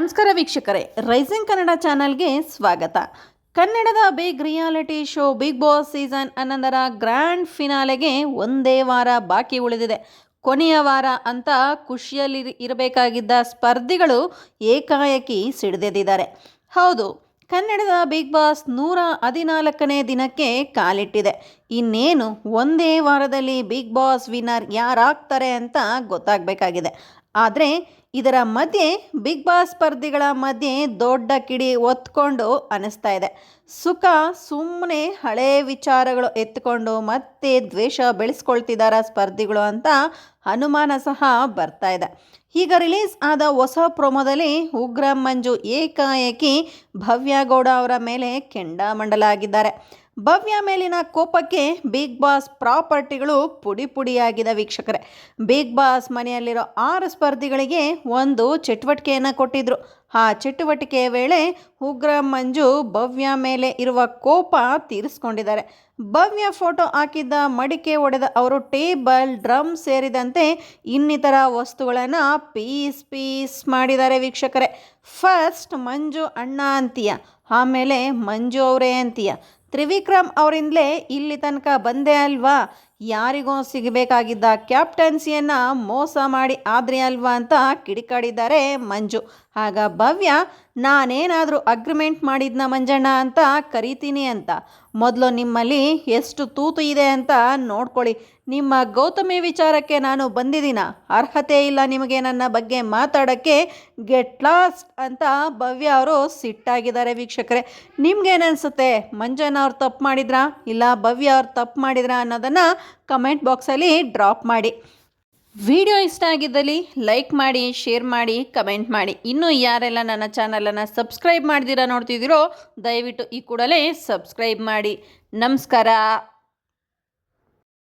ನಮಸ್ಕಾರ ವೀಕ್ಷಕರೇ, ರೈಸಿಂಗ್ ಕನ್ನಡ ಚಾನಲ್ಗೆ ಸ್ವಾಗತ. ಕನ್ನಡದ big reality show, Bigg Boss season ಹನ್ನೊಂದರ ಗ್ರ್ಯಾಂಡ್ ಫಿನಾಲೆಗೆ ಒಂದೇ ವಾರ ಬಾಕಿ ಉಳಿದಿದೆ. ಕೊನೆಯ ವಾರ ಅಂತ ಖುಷಿಯಲ್ಲಿ ಇರಬೇಕಾಗಿದ್ದ ಸ್ಪರ್ಧಿಗಳು ಏಕಾಏಕಿ ಸಿಡಿದೆದ್ದಿದ್ದಾರೆ. ಹೌದು, ಕನ್ನಡದ ಬಿಗ್ ಬಾಸ್ ನೂರ ಹದಿನಾಲ್ಕನೇ ದಿನಕ್ಕೆ ಕಾಲಿಟ್ಟಿದೆ. ಇನ್ನೇನು, ಒಂದೇ ವಾರದಲ್ಲಿ ಬಿಗ್ ಬಾಸ್ ವಿನ್ನರ್ ಯಾರಾಗ್ತಾರೆ ಅಂತ ಗೊತ್ತಾಗಬೇಕಾಗಿದೆ. ಆದರೆ ಇದರ ಮಧ್ಯೆ ಬಿಗ್ ಬಾಸ್ ಸ್ಪರ್ಧಿಗಳ ಮಧ್ಯೆ ದೊಡ್ಡ ಕಿಡಿ ಒತ್ಕೊಂಡು ಅನಿಸ್ತಾ ಇದೆ. ಸುಖ ಸುಮ್ಮನೆ ಹಳೆ ವಿಚಾರಗಳು ಎತ್ಕೊಂಡು ಮತ್ತೆ ದ್ವೇಷ ಬೆಳೆಸ್ಕೊಳ್ತಿದ್ದಾರ ಸ್ಪರ್ಧಿಗಳು ಅಂತ ಅನುಮಾನ ಸಹ ಬರ್ತಾ ಇದೆ. ಈಗ ರಿಲೀಸ್ ಆದ ಹೊಸ ಪ್ರೊಮೋದಲ್ಲಿ ಉಗ್ರ ಮಂಜು ಏಕಾಏಕಿ ಭವ್ಯಗೌಡ ಅವರ ಮೇಲೆ ಕೆಂಡಾಮಂಡಲಾಗಿದ್ದಾರೆ ಭವ್ಯ ಮೇಲಿನ ಕೋಪಕ್ಕೆ ಬಿಗ್ ಬಾಸ್ ಪ್ರಾಪರ್ಟಿಗಳು ಪುಡಿ ಪುಡಿಯಾಗಿದೆ ವೀಕ್ಷಕರೇ. ಬಿಗ್ ಬಾಸ್ ಮನೆಯಲ್ಲಿರೋ ಆರು ಸ್ಪರ್ಧಿಗಳಿಗೆ ಒಂದು ಚಟುವಟಿಕೆಯನ್ನು ಕೊಟ್ಟಿದ್ರು. ಆ ಚಟುವಟಿಕೆಯ ವೇಳೆ ಉಗ್ರ ಮಂಜು ಭವ್ಯ ಮೇಲೆ ಇರುವ ಕೋಪ ತೀರಿಸ್ಕೊಂಡಿದ್ದಾರೆ. ಭವ್ಯ ಫೋಟೋ ಹಾಕಿದ್ದ ಮಡಿಕೆ ಒಡೆದ ಅವರು ಟೇಬಲ್, ಡ್ರಮ್ ಸೇರಿದಂತೆ ಇನ್ನಿತರ ವಸ್ತುಗಳನ್ನು ಪೀಸ್ ಪೀಸ್ ಮಾಡಿದ್ದಾರೆ ವೀಕ್ಷಕರೇ. ಫಸ್ಟ್ ಮಂಜು ಅಣ್ಣ ಅಂತೀಯ, ಆಮೇಲೆ ಮಂಜು ಅವರೇ ಅಂತೀಯ. ತ್ರಿವಿಕ್ರಮ್ ಅವರಿಂದಲೇ ಇಲ್ಲಿ ತನಕ ಬಂದೆ ಅಲ್ವಾ? ಯಾರಿಗೋ ಸಿಗಬೇಕಾಗಿದ್ದ ಕ್ಯಾಪ್ಟನ್ಸಿಯನ್ನು ಮೋಸ ಮಾಡಿ ಆದ್ರಿ ಅಲ್ವಾ ಅಂತ ಕಿಡಿಕಾಡಿದ್ದಾರೆ ಮಂಜು. ಆಗ ಭವ್ಯ, ನಾನೇನಾದರೂ ಅಗ್ರಿಮೆಂಟ್ ಮಾಡಿದ್ನ ಮಂಜಣ್ಣ ಅಂತ ಕರಿತೀನಿ ಅಂತ. ಮೊದಲು ನಿಮ್ಮಲ್ಲಿ ಎಷ್ಟು ತೂತು ಇದೆ ಅಂತ ನೋಡ್ಕೊಳ್ಳಿ. ನಿಮ್ಮ ಗೌತಮಿ ವಿಚಾರಕ್ಕೆ ನಾನು ಬಂದಿದ್ದೀನ? ಅರ್ಹತೆ ಇಲ್ಲ ನಿಮಗೆ ನನ್ನ ಬಗ್ಗೆ ಮಾತಾಡೋಕ್ಕೆ? ಗೆಟ್ ಲಾಸ್ಟ್ ಅಂತ ಭವ್ಯ ಅವರು ಸಿಟ್ಟಾಗಿದ್ದಾರೆ ವೀಕ್ಷಕರೇ. ನಿಮ್ಗೇನನ್ಸುತ್ತೆ ಮಂಜಣ್ಣ ಅವ್ರು ತಪ್ಪು ಮಾಡಿದ್ರಾ? ಇಲ್ಲ ಭವ್ಯ ಅವ್ರು ತಪ್ಪು ಮಾಡಿದ್ರಾ ಅನ್ನೋದನ್ನು ಕಮೆಂಟ್ ಬಾಕ್ಸಲ್ಲಿ ಡ್ರಾಪ್ ಮಾಡಿ. ವಿಡಿಯೋ ಇಷ್ಟ ಆಗಿದ್ದಲ್ಲಿ ಲೈಕ್ ಮಾಡಿ, ಶೇರ್ ಮಾಡಿ, ಕಮೆಂಟ್ ಮಾಡಿ. ಇನ್ನೂ ಯಾರೆಲ್ಲ ನನ್ನ ಚಾನಲನ್ನು ಸಬ್ಸ್ಕ್ರೈಬ್ ಮಾಡ್ದಿರಾ ನೋಡ್ತಿದ್ದೀರೋ ದಯವಿಟ್ಟು ಈ ಕೂಡಲೇ ಸಬ್ಸ್ಕ್ರೈಬ್ ಮಾಡಿ. ನಮಸ್ಕಾರ.